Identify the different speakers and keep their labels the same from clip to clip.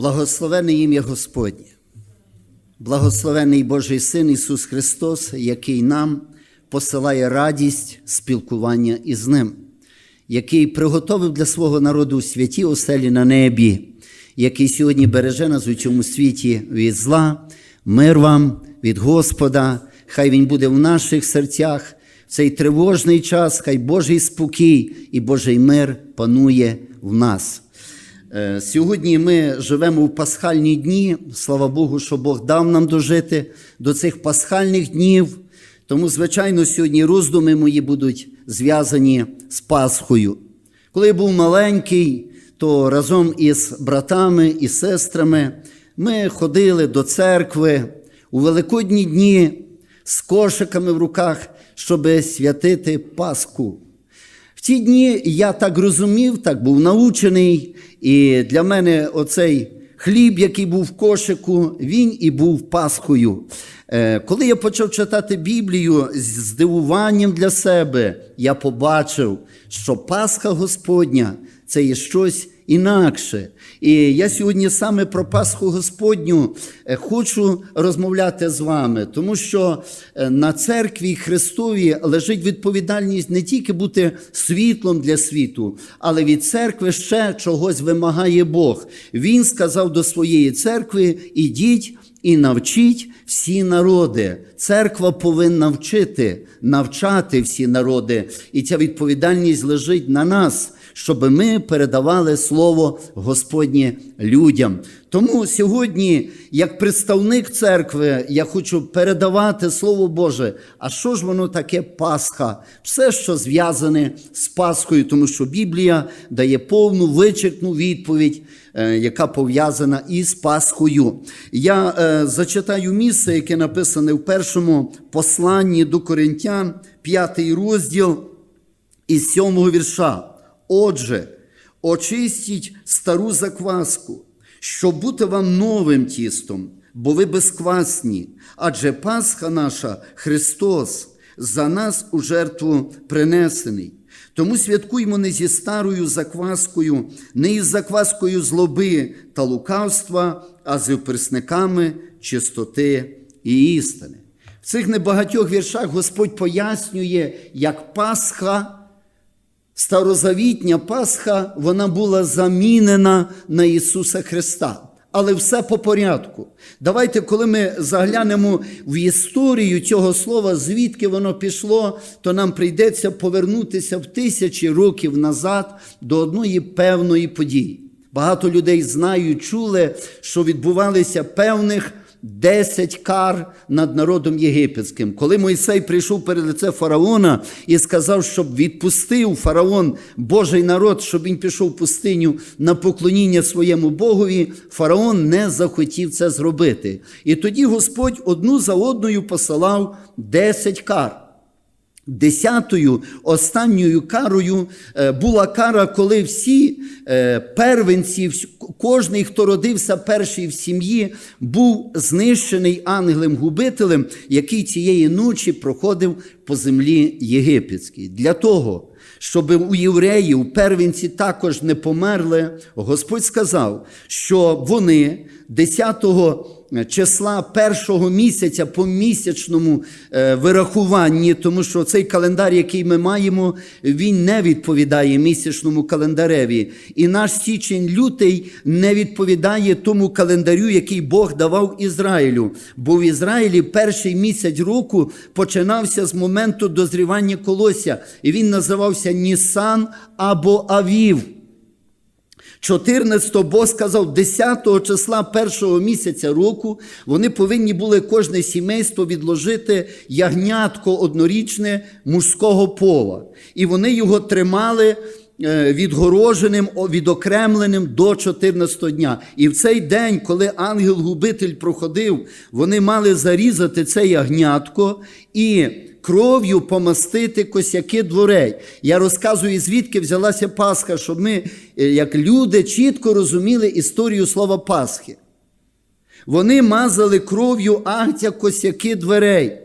Speaker 1: Благословене ім'я Господнє, благословений Божий Син Ісус Христос, який нам посилає радість спілкування із Ним, який приготовив для свого народу святі оселі на небі, який сьогодні береже нас у цьому світі від зла, мир вам від Господа, хай Він буде в наших серцях. В цей тривожний час, хай Божий спокій і Божий мир панує в нас. Е, Сьогодні ми живемо в пасхальні дні. Слава Богу, що Бог дав нам дожити до цих пасхальних днів. Тому, звичайно, сьогодні роздуми мої будуть зв'язані з Пасхою. Коли я був маленький, то разом із братами і сестрами ми ходили до церкви у великодні дні з кошиками в руках, щоб святити Пасху. В ті дні я так розумів, так був научений, і для мене оцей хліб, який був в кошику, він і був Пасхою. Е, Коли я почав читати Біблію з здивуванням для себе, я побачив, що Пасха Господня це є щось інакше. І я сьогодні саме про Пасху Господню е, хочу розмовляти з вами, тому що е, на церкві Христові лежить відповідальність не тільки бути світлом для світу, але від церкви ще чогось вимагає Бог. Він сказав до своєї церкви: ідіть. І навчіть всі народи. Церква повинна вчити, навчати всі народи. І ця відповідальність лежить на нас, щоб ми передавали Слово Господнє людям. Тому сьогодні, як представник церкви, я хочу передавати Слово Боже. А що ж воно таке Пасха? Все, що зв'язане з Пасхою, тому що Біблія дає повну вичерпну відповідь, е, яка пов'язана із Пасхою. Я е, зачитаю місце, яке написане в першому посланні до Коринтян, п'ятий розділ із сьомого вірша. Отже, очистіть стару закваску, щоб бути вам новим тістом, бо ви безквасні, адже Пасха наша Христос за нас у жертву принесений. Тому святкуймо не зі старою закваскою, не із закваскою злоби та лукавства, а з опресниками чистоти і істини. В цих небагатьох віршах Господь пояснює, як Пасха. Старозавітня Пасха вона була замінена на Ісуса Христа. Але все по порядку. Давайте, коли ми заглянемо в історію цього слова, звідки воно пішло, то нам прийдеться повернутися в тисячі років назад до одної певної події. Багато людей знають, чули, що відбувалися певних 10 кар над народом єгипетським. Коли Мойсей прийшов перед лице фараона і сказав, щоб відпустив фараон Божий народ, щоб він пішов в пустиню на поклоніння своєму Богові, фараон не захотів це зробити. І тоді Господь одну за одною посилав 10 кар. Десятою останньою карою е, була кара, коли всі е, первенці, кожний, хто родився перший в сім'ї, був знищений ангелем-губителем, який цієї ночі проходив по землі єгипетській. Для того, щоб у євреїв первенці також не померли, Господь сказав, що вони 10 числа першого місяця по місячному е, вирахуванні, тому що цей календар, який ми маємо, він не відповідає місячному календареві. І наш січень-лютий не відповідає тому календарю, який Бог давав Ізраїлю. Бо в Ізраїлі перший місяць року починався з моменту дозрівання колосся, і він називався Нісан або Авів. 14 Бог сказав, 10 числа першого місяця року вони повинні були кожне сімейство відложити ягнятко однорічне мужського пола. І вони його тримали е, відгороженим, відокремленим до 14 дня. І в цей день, коли ангел-губитель проходив, вони мали зарізати це ягнятко і кров'ю помастити косяки дверей. Я розказую, звідки взялася Пасха, щоб ми, е, як люди, чітко розуміли історію слова Пасхи. Вони мазали кров'ю агтя косяки дверей.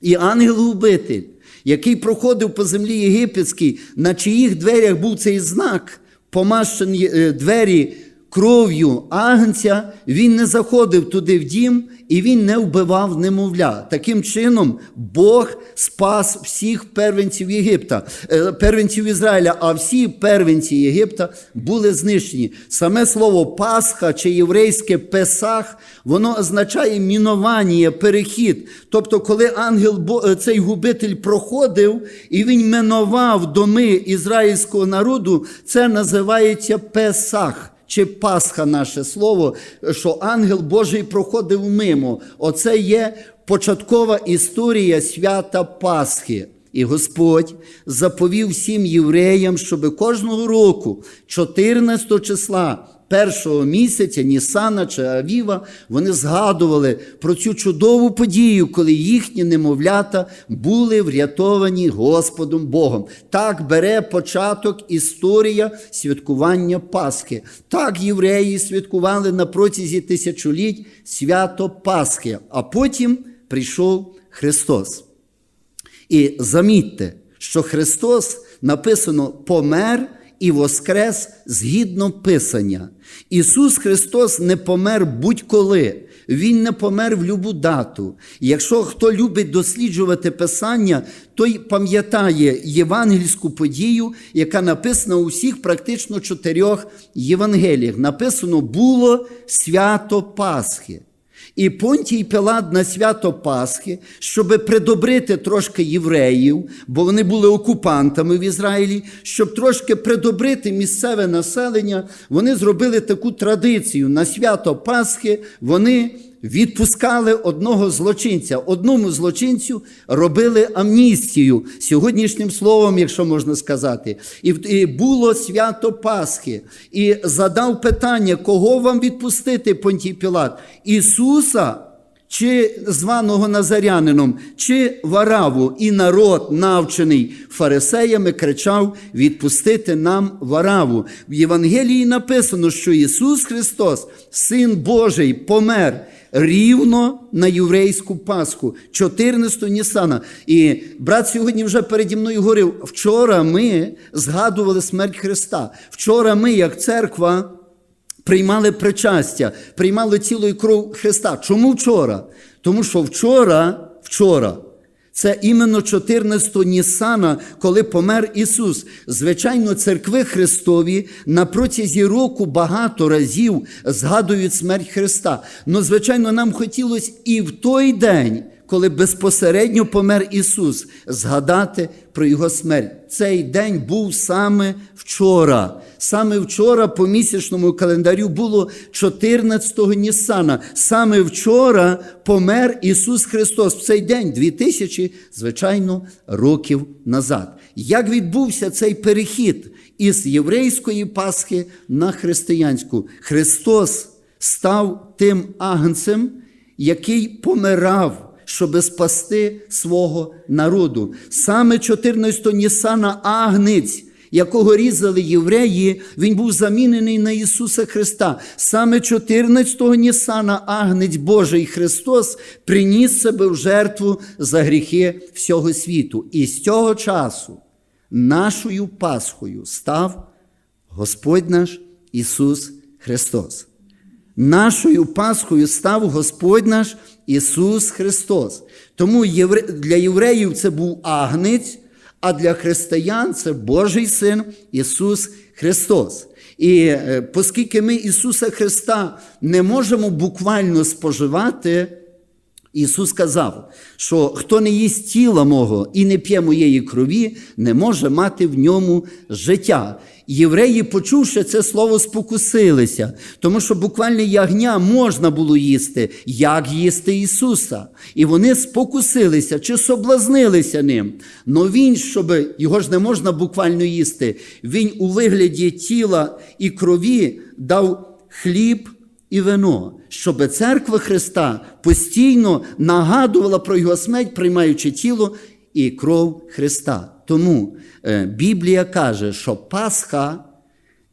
Speaker 1: І ангел-губитель, який проходив по землі єгипетській, на чиїх дверях був цей знак, помащені е, двері кров'ю агнця, він не заходив туди в дім і він не вбивав немовля. Таким чином, Бог спас всіх первенців Єгипта, е, первенців Ізраїля, а всі первенці Єгипта були знищені. Саме слово Пасха чи єврейське Песах, воно означає мінування, перехід. Тобто, коли ангел е, цей губитель проходив і він минував доми ізраїльського народу, це називається Песах. Чи Пасха наше слово, що ангел Божий проходив мимо. Оце є початкова історія свята Пасхи. І Господь заповів всім євреям, щоб кожного року, 14 числа першого місяця, Нісана чи Авіва, вони згадували про цю чудову подію, коли їхні немовлята були врятовані Господом Богом. Так бере початок історія святкування Пасхи. Так євреї святкували на протязі тисячоліть свято Пасхи, а потім прийшов Христос. І замітьте, що Христос написано помер і воскрес згідно Писання. Ісус Христос не помер будь-коли. Він не помер в любу дату. Якщо хто любить досліджувати Писання, той пам'ятає євангельську подію, яка написана у всіх практично чотирьох Євангеліях. Написано було свято Пасхи. І Понтій Пилат на свято Пасхи, щоб придобрити трошки євреїв, бо вони були окупантами в Ізраїлі, щоб трошки придобрити місцеве населення, вони зробили таку традицію. На свято Пасхи вони відпускали одного злочинця. Одному злочинцю робили амністію, сьогоднішнім словом, якщо можна сказати. І, було свято Пасхи. І задав питання, кого вам відпустити, Понтій Пілат? Ісуса чи званого Назарянином, чи Вараву, і народ, навчений фарисеями, кричав: відпустити нам Вараву. В Євангелії написано, що Ісус Христос, Син Божий, помер. Рівно на єврейську Пасху, 14 Нісана. І брат сьогодні вже переді мною говорив: вчора ми згадували смерть Христа. Вчора ми, як церква, приймали причастя, приймали тіло і кров Христа. Чому вчора? Тому що вчора, вчора, це іменно 14 Нісана, коли помер Ісус. Звичайно, церкви Христові на протязі року багато разів згадують смерть Христа. Ну, звичайно, нам хотілося і в той день, коли безпосередньо помер Ісус, згадати про Його смерть. Цей день був саме вчора. Саме вчора по місячному календарю було 14-го Нісана. Саме вчора помер Ісус Христос. В цей день, 2000, звичайно, років назад. Як відбувся цей перехід із єврейської Пасхи на християнську? Христос став тим агнцем, який помирав щоб спасти свого народу. Саме 14 Нісана Агнець, якого різали євреї, він був замінений на Ісуса Христа. Саме 14 Нісана Агнець Божий Христос приніс себе в жертву за гріхи всього світу. І з цього часу нашою Пасхою став Господь наш Ісус Христос. Нашою Пасхою став Господь наш Ісус Христос. Тому для євреїв це був агнець, а для християн це Божий Син Ісус Христос. І оскільки ми Ісуса Христа не можемо буквально споживати, Ісус сказав, що хто не їсть тіла мого і не п'є моєї крові, не може мати в ньому життя. Євреї, почувши це слово, спокусилися, тому що буквально ягня можна було їсти, як їсти Ісуса. І вони спокусилися чи соблазнилися ним. Но він, щоб його ж не можна буквально їсти, він у вигляді тіла і крові дав хліб і вино, щоб церква Христа постійно нагадувала про його смерть, приймаючи тіло і кров Христа. Тому е, Біблія каже, що Пасха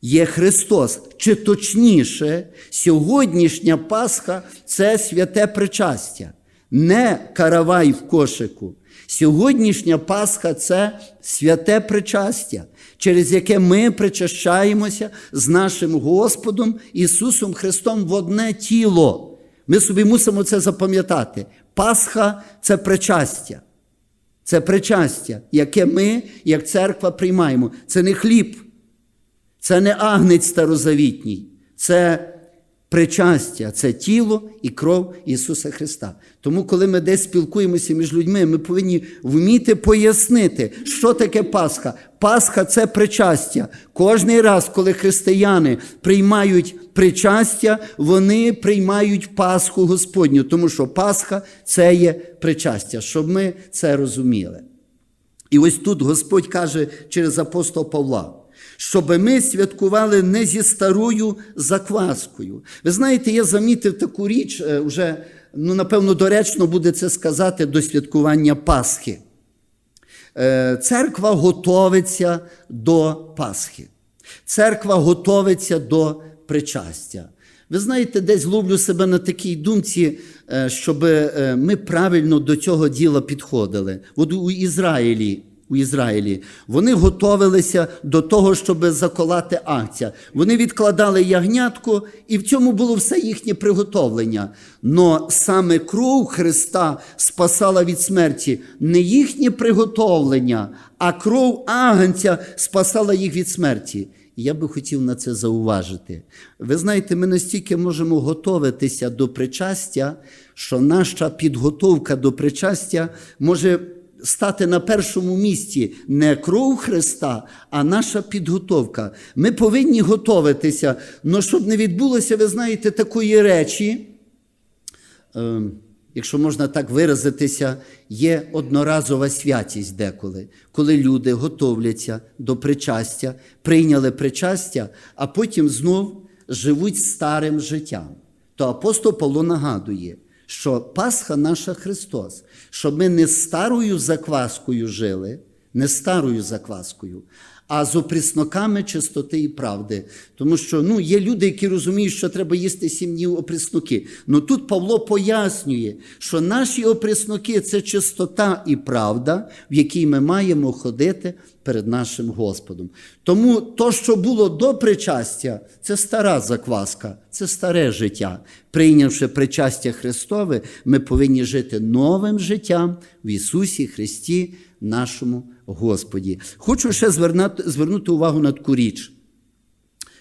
Speaker 1: є Христос, чи точніше, сьогоднішня Пасха це святе причастя, не каравай в кошику. Сьогоднішня Пасха це святе причастя, через яке ми причащаємося з нашим Господом Ісусом Христом в одне тіло. Ми собі мусимо це запам'ятати. Пасха це причастя. Це причастя, яке ми, як церква, приймаємо. Це не хліб, це не агнець старозавітній, це причастя, це тіло і кров Ісуса Христа. Тому, коли ми десь спілкуємося між людьми, ми повинні вміти пояснити, що таке Пасха. Пасха це причастя. Кожний раз, коли християни приймають причастя, вони приймають Пасху Господню, тому що Пасха це є причастя, щоб ми це розуміли. І ось тут Господь каже через апостола Павла, щоб ми святкували не зі старою закваскою. Ви знаєте, я замітив таку річ, е, вже, ну, напевно, доречно буде це сказати до святкування Пасхи. Е, Церква готовиться до Пасхи. Церква готовиться до причастя. Ви знаєте, десь ловлю себе на такій думці, е, щоб ми правильно до цього діла підходили. От у Ізраїлі. У Ізраїлі вони готовилися до того, щоб заколати акція. Вони відкладали ягнятку, і в цьому було все їхнє приготовлення. Но саме кров Христа спасала від смерті не їхнє приготовлення, а кров агнця спасала їх від смерті. Я би хотів на це зауважити. Ви знаєте, ми настільки можемо готуватися до причастя, що наша підготовка до причастя може стати на першому місці не кров Христа, а наша підготовка. Ми повинні готуватися, але щоб не відбулося, ви знаєте, такої речі. Е, Якщо можна так виразитися, є одноразова святість деколи, коли люди готовляться до причастя, прийняли причастя, а потім знов живуть старим життям. То апостол Павло нагадує, що Пасха наша Христос, щоб ми не старою закваскою жили, не старою закваскою, а з оприсноками чистоти і правди. Тому що ну, є люди, які розуміють, що треба їсти сім днів оприсноки. Ну тут Павло пояснює, що наші оприсноки це чистота і правда, в якій ми маємо ходити перед нашим Господом. Тому то, що було до причастя, це стара закваска, це старе життя. Прийнявши причастя Христове, ми повинні жити новим життям в Ісусі Христі, нашому Господі. Хочу ще звернути, звернути увагу на таку річ.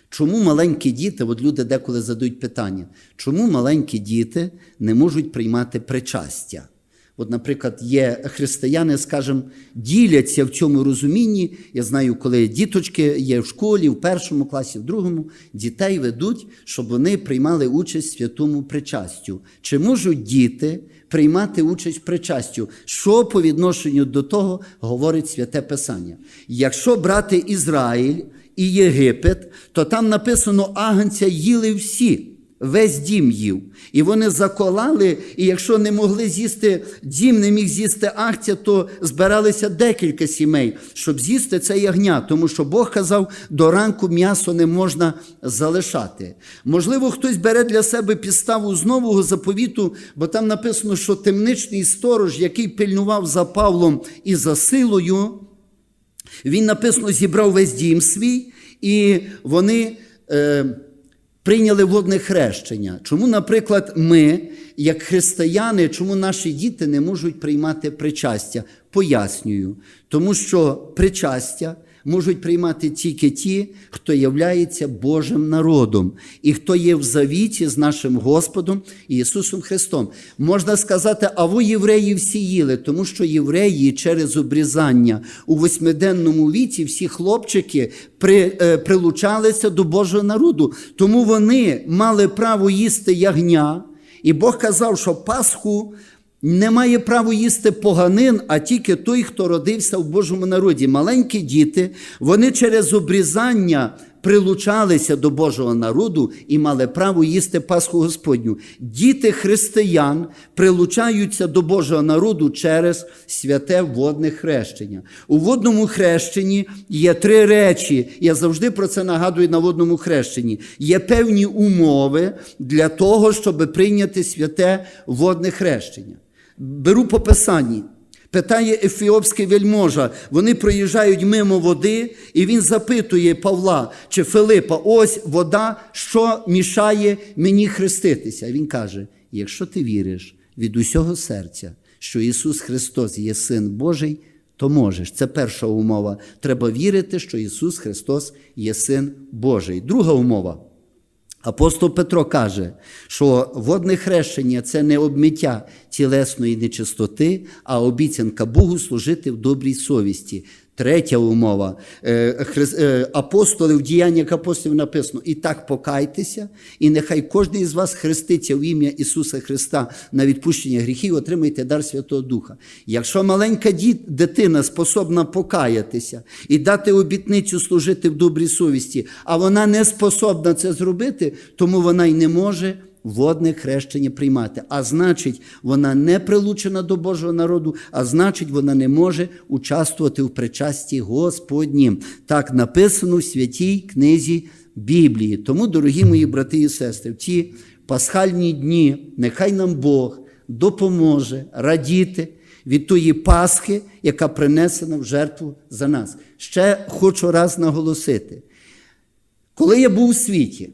Speaker 1: Чому маленькі діти, от люди деколи задають питання, чому маленькі діти не можуть приймати причастя? От, наприклад, є християни, скажімо, діляться в цьому розумінні. Я знаю, коли діточки є в школі, в першому класі, в другому, дітей ведуть, щоб вони приймали участь в святому причастю. Чи можуть діти приймати участь причастю? Що по відношенню до того говорить святе Писання? Якщо брати Ізраїль і Єгипет, то там написано агнця їли всі. Весь дім їв. І вони заколали, і якщо не могли з'їсти, дім не міг з'їсти акція, то збиралися декілька сімей, щоб з'їсти це ягня, тому що Бог казав, до ранку м'ясо не можна залишати. Можливо, хтось бере для себе підставу з нового заповіту, бо там написано, що темничний сторож, який пильнував за Павлом і за силою, він написано, зібрав весь дім свій, і вони. Е, Прийняли водне хрещення. Чому, наприклад, ми, як християни, чому наші діти не можуть приймати причастя? Пояснюю. Тому що причастя можуть приймати тільки ті, хто являється Божим народом і хто є в завіті з нашим Господом Ісусом Христом. Можна сказати, а ви євреї всі їли, тому що євреї через обрізання у восьмиденному віці всі хлопчики при, е, прилучалися до Божого народу. Тому вони мали право їсти ягня, і Бог казав, що Пасху. Не має права їсти поганин, а тільки той, хто родився в Божому народі. Маленькі діти, вони через обрізання прилучалися до Божого народу і мали право їсти Пасху Господню. Діти християн прилучаються до Божого народу через святе водне хрещення. У водному хрещенні є три речі. Я завжди про це нагадую на водному хрещенні. Є певні умови для того, щоб прийняти святе водне хрещення. Беру по Писанні. Питає ефіопський вельможа, вони проїжджають мимо води, і він запитує Павла чи Филипа: ось вода, що мішає мені хреститися. Він каже: якщо ти віриш від усього серця, що Ісус Христос є Син Божий, то можеш. Це перша умова. Треба вірити, що Ісус Христос є Син Божий. Друга умова. Апостол Петро каже, що водне хрещення це не обмиття тілесної нечистоти, а обіцянка Богу служити в добрій совісті. Третя умова. Е, е, Апостоли в діяннях апостолів написано: і так покайтеся, і нехай кожен із вас хреститься в ім'я Ісуса Христа на відпущення гріхів, отримайте дар Святого Духа. Якщо маленька дитина способна покаятися і дати обітницю служити в добрій совісті, а вона не способна це зробити, тому вона й не може водне хрещення приймати. А значить, вона не прилучена до Божого народу, а значить, вона не може участвувати в причасті Господнім. Так написано в святій книзі Біблії. Тому, дорогі мої брати і сестри, в ці пасхальні дні нехай нам Бог допоможе радіти від тої Пасхи, яка принесена в жертву за нас. Ще хочу раз наголосити. Коли я був у світі,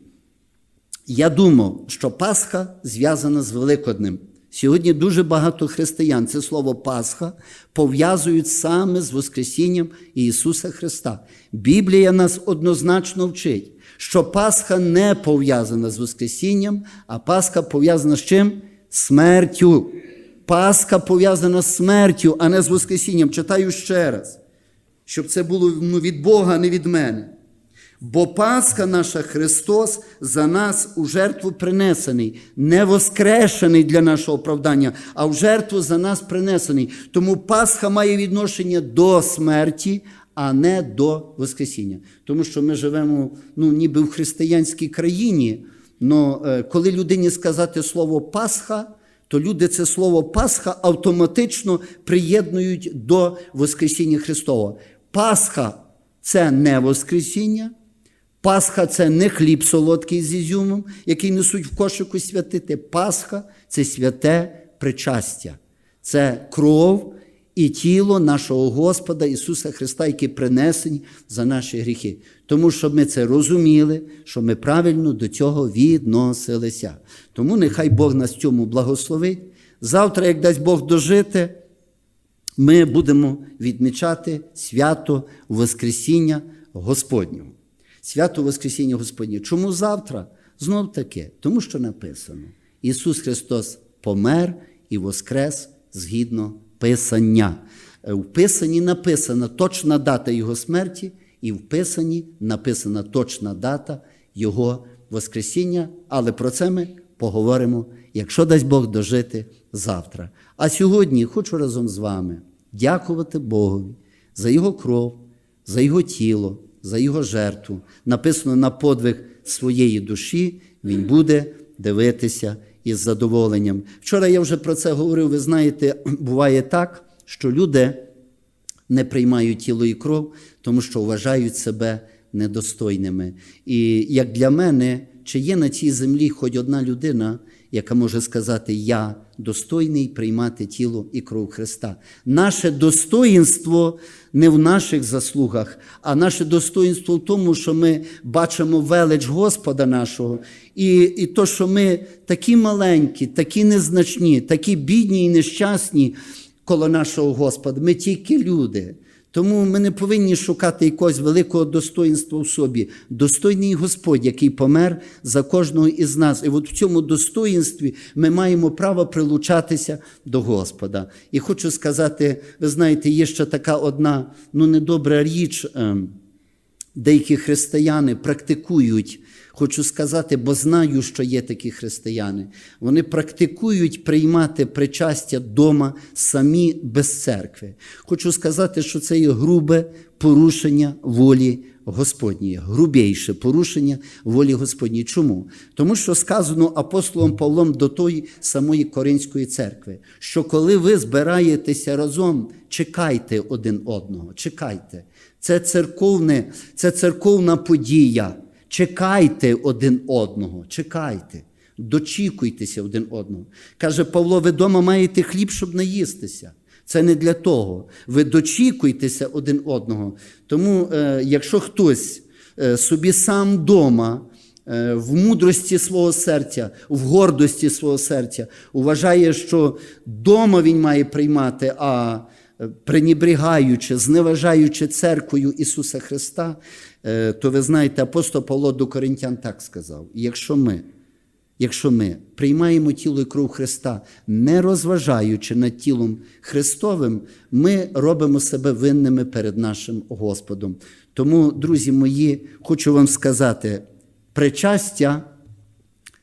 Speaker 1: я думав, що Пасха зв'язана з Великоднем. Сьогодні дуже багато християн це слово Пасха пов'язують саме з Воскресінням Ісуса Христа. Біблія нас однозначно вчить, що Пасха не пов'язана з Воскресінням, а Пасха пов'язана з чим? Смертю. Пасха пов'язана з смертю, а не з Воскресінням. Читаю ще раз, щоб це було ну, від Бога, а не від мене. Бо Пасха наша Христос за нас у жертву принесений, не воскрешений для нашого оправдання, а в жертву за нас принесений. Тому Пасха має відношення до смерті, а не до Воскресіння. Тому що ми живемо ну, ніби в християнській країні. але коли людині сказати слово Пасха, то люди це слово Пасха автоматично приєднують до Воскресіння Христова. Пасха це не Воскресіння. Пасха це не хліб солодкий з ізюмом, який несуть в кошику святити. Пасха це святе причастя, це кров і тіло нашого Господа Ісуса Христа, які принесені за наші гріхи. Тому щоб ми це розуміли, що ми правильно до цього відносилися. Тому нехай Бог нас цьому благословить. Завтра, як дасть Бог дожити, ми будемо відмічати свято Воскресіння Господнього. Свято Воскресіння Господнє. Чому завтра? Знов таки, тому що написано: Ісус Христос помер і воскрес згідно Писання. Е, В Писанні написана точна дата Його смерті, і в Писанні написана точна дата Його Воскресіння, але про це ми поговоримо, якщо дасть Бог дожити завтра. А сьогодні хочу разом з вами дякувати Богові за Його кров, за Його тіло, за Його жертву. Написано на подвиг своєї душі, Він буде дивитися із задоволенням. Вчора я вже про це говорив. Ви знаєте, буває так, що люди не приймають тіло і кров, тому що вважають себе недостойними. І як для мене, чи є на цій землі хоч одна людина, яка може сказати, я достойний приймати тіло і кров Христа. Наше достоїнство не в наших заслугах, а наше достоїнство в тому, що ми бачимо велич Господа нашого, і, і то, що ми такі маленькі, такі незначні, такі бідні і нещасні коло нашого Господа. Ми тільки люди. Тому ми не повинні шукати якогось великого достоїнства в собі. Достойний Господь, який помер за кожного із нас. І от в цьому достоїнстві ми маємо право прилучатися до Господа. І хочу сказати, ви знаєте, є ще така одна ну, недобра річ. ем, Деякі християни практикують, хочу сказати, бо знаю, що є такі християни. Вони практикують приймати причастя дома самі без церкви. Хочу сказати, що це є грубе порушення волі Господньої, грубейше порушення волі Господньої. Чому? Тому що сказано апостолом Павлом до тої самої Коринської церкви, що коли ви збираєтеся разом, чекайте один одного, чекайте. Це церковне, це церковна подія. Чекайте один одного, чекайте, дочікуйтеся один одного. Каже Павло, ви дома маєте хліб, щоб наїстися. Це не для того. Ви дочікуйтеся один одного. Тому, е, якщо хтось е, собі сам вдома, е, в мудрості свого серця, в гордості свого серця, вважає, що вдома він має приймати, а пренебрігаючи, зневажаючи церквою Ісуса Христа, е, то ви знаєте, апостол Павло до Коринтян так сказав: якщо ми Якщо ми приймаємо тіло і кров Христа, не розважаючи над тілом Христовим, ми робимо себе винними перед нашим Господом. Тому, друзі мої, хочу вам сказати, причастя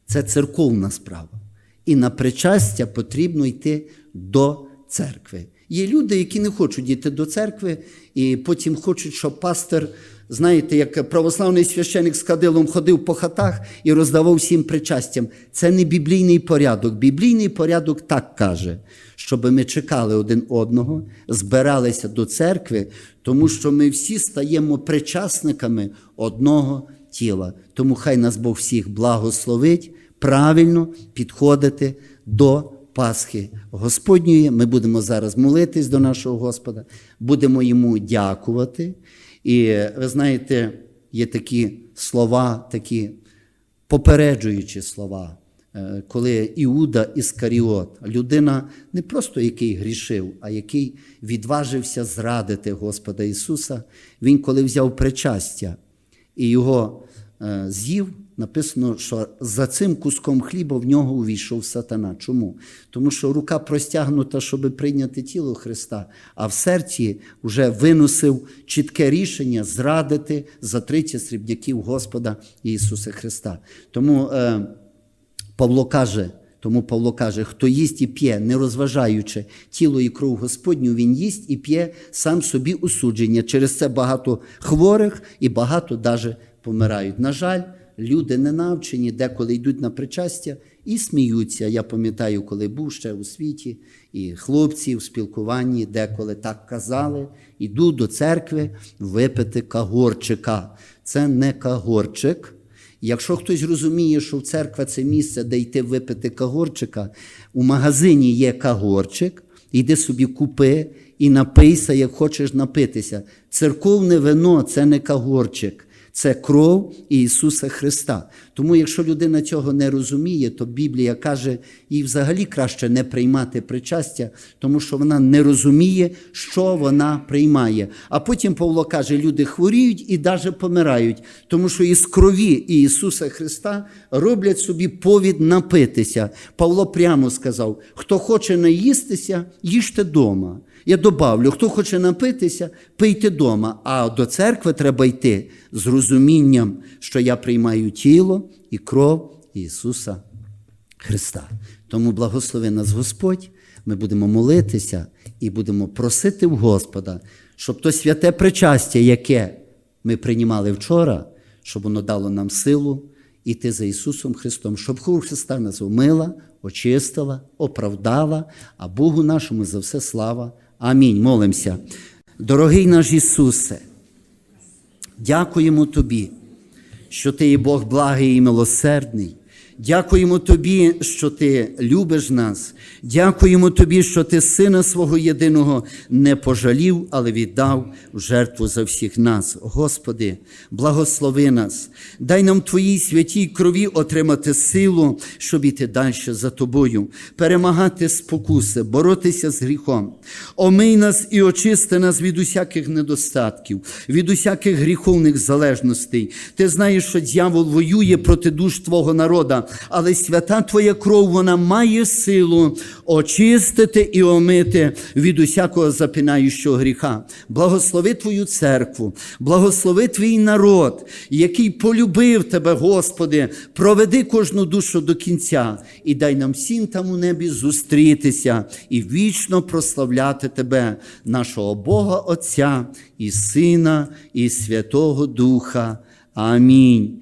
Speaker 1: це церковна справа. І на причастя потрібно йти до церкви. Є люди, які не хочуть йти до церкви, і потім хочуть, щоб пастор, знаєте, як православний священик з кадилом ходив по хатах і роздавав всім причастям. Це не біблійний порядок. Біблійний порядок так каже, щоб ми чекали один одного, збиралися до церкви, тому що ми всі стаємо причасниками одного тіла. Тому хай нас Бог всіх благословить, правильно підходити до Пасхи Господньої. Ми будемо зараз молитись до нашого Господа, будемо йому дякувати. І ви знаєте, є такі слова, такі попереджуючі слова, е, коли Іуда Іскаріот, людина не просто який грішив, а який відважився зрадити Господа Ісуса, він коли взяв причастя і його е, з'їв, написано, що за цим куском хліба в нього увійшов сатана. Чому? Тому що рука простягнута, щоб прийняти тіло Христа, а в серці вже виносив чітке рішення зрадити за 30 срібняків Господа Ісуса Христа. Тому е, Павло каже, тому Павло каже, хто їсть і п'є, не розважаючи тіло і кров Господню, він їсть і п'є сам собі усудження. Через це багато хворих і багато даже помирають. На жаль, люди не навчені, деколи йдуть на причастя і сміються. Я пам'ятаю, коли був ще у світі, і хлопці в спілкуванні деколи так казали: іду до церкви випити кагорчика. Це не кагорчик. Якщо хтось розуміє, що в церква це місце, де йти випити кагорчика, у магазині є кагорчик, йди собі купи і напийся, як хочеш напитися. Церковне вино це не кагорчик, це кров Ісуса Христа. Тому, якщо людина цього не розуміє, то Біблія каже, їй взагалі краще не приймати причастя, тому що вона не розуміє, що вона приймає. А потім Павло каже, люди хворіють і навіть помирають, тому що із крові Ісуса Христа роблять собі повід напитися. Павло прямо сказав: хто хоче наїстися, їжте дома. Я добавлю, хто хоче напитися, пийте дома, а до церкви треба йти з розумінням, що я приймаю тіло і кров Ісуса Христа. Тому благослови нас Господь, ми будемо молитися і будемо просити в Господа, щоб то святе причастя, яке ми приймали вчора, щоб воно дало нам силу іти за Ісусом Христом, щоб кров Христа нас умила, очистила, оправдала, а Богу нашому за все слава. Амінь. Молимося. Дорогий наш Ісусе, дякуємо Тобі, що Ти є Бог благий і милосердний. Дякуємо Тобі, що Ти любиш нас. Дякуємо Тобі, що Ти Сина свого єдиного не пожалів, але віддав в жертву за всіх нас. Господи, благослови нас, дай нам Твоїй святій крові отримати силу, щоб іти далі за Тобою, перемагати спокуси, боротися з гріхом. Омий нас і очисти нас від усяких недостатків, від усяких гріховних залежностей. Ти знаєш, що дьявол воює проти душ Твого народа але свята Твоя кров вона має силу очистити і омити від усякого запинаючого гріха. Благослови Твою церкву, благослови Твій народ, який полюбив Тебе, Господи, проведи кожну душу до кінця і дай нам всім там у небі зустрітися і вічно прославляти Тебе, нашого Бога Отця і Сина, і Святого Духа. Амінь.